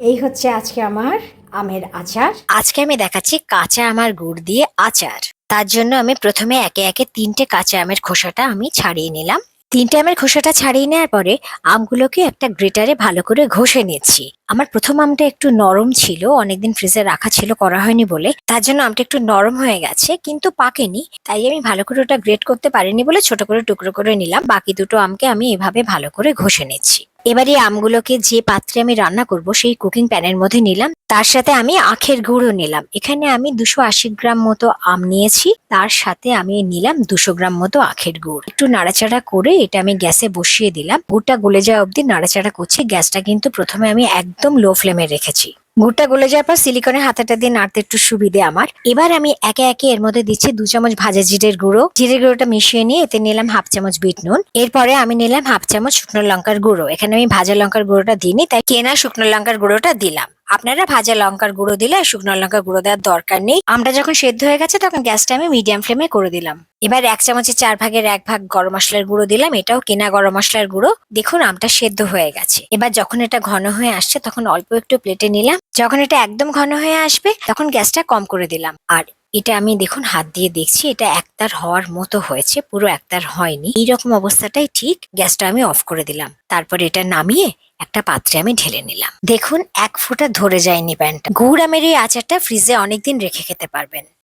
এই হচ্ছে আজকে আমার আমের আচার। আজকে আমি দেখাচ্ছি কাঁচা আমার গুড় দিয়ে আচার। তার জন্য আমি প্রথমে একে একে তিনটে কাঁচা আমের খোসাটা আমি ছাড়িয়ে নিলাম। তিনটে আমের খোসাটা ছাড়িয়ে নেওয়ার পরে আমগুলোকে একটা গ্রেটারে ভালো করে ঘষে নিচ্ছি। আমার প্রথম আমটা একটু নরম ছিল, অনেকদিন ফ্রিজে রাখা ছিল, করা হয়নি বলে। তার জন্য আমটা একটু নরম হয়ে গেছে, কিন্তু পাকেনি। তাই আমি ভালো করে ওটা গ্রেট করতে পারিনি বলে ছোট করে টুকরো করে নিলাম। বাকি দুটো আমকে আমি এভাবে ভালো করে ঘষে নিচ্ছি। এবারে আমগুলোকে যে পাত্রে আমি রান্না করব, সেই কুকিং প্যানের মধ্যে নিলাম। তার সাথে আমি আখের গুঁড়ো নিলাম। এখানে আমি দুশো আশি গ্রাম মতো আম নিয়েছি। তার সাথে আমি নিলাম দুশো গ্রাম মতো আখের গুড়। একটু নাড়াচাড়া করে এটা আমি গ্যাসে বসিয়ে দিলাম। গুড়টা গলে যাওয়া অবধি নাড়াচাড়া করছি। গ্যাসটা কিন্তু প্রথমে আমি একদম লো ফ্লেমে রেখেছি। গুড়টা গলে যাওয়ার পর সিলিকনের হাতাটা দিয়ে নাড়তে একটু সুবিধে আমার। এবার আমি একে একে এর মধ্যে দিচ্ছি দু চামচ ভাজা জিরের গুঁড়ো। জিরের গুঁড়োটা মিশিয়ে নিয়ে এতে নিলাম হাফ চামচ বিট নুন। এরপরে আমি নিলাম হাফ চামচ শুকনো লঙ্কার গুঁড়ো। এখানে আমি ভাজা লঙ্কার গুঁড়োটা দিইনি, তাই কেনা শুকনো লঙ্কার গুঁড়োটা দিলাম। আপনারা ভাজা লঙ্কার গুঁড়ো দিলে শুকনো লঙ্কার গুঁড়ো দেওয়ার দরকার নেই। আমরা যখন সেদ্ধ হয়ে গেছে তখন গ্যাসটা আমি মিডিয়াম ফ্লেমে করে দিলাম। এবার এক চামচের চার ভাগের এক ভাগ গরম মশলার গুঁড়ো দিলাম। এটাও কেনা গরম মশলার গুঁড়ো। দেখুন আমটা সেদ্ধ হয়ে গেছে। এবার যখন এটা ঘন হয়ে আসছে তখন অল্প একটু প্লেটে নিলাম। যখন এটা একদম ঘন হয়ে আসবে তখন গ্যাসটা কম করে দিলাম। আর এটা আমি দেখুন হাত দিয়ে দেখছি, এটা একতার হওয়ার মতো হয়েছে, পুরো একতার হয়নি। এইরকম অবস্থাটাই ঠিক, গ্যাসটা আমি অফ করে দিলাম। তারপর এটা নামিয়ে একটা পাত্রে আমি ঢেলে নিলাম। দেখুন, এক ফোঁটা ধরে যায়নি প্যানটা। গুড় আমের এই আচারটা ফ্রিজে অনেকদিন রেখে খেতে পারবেন।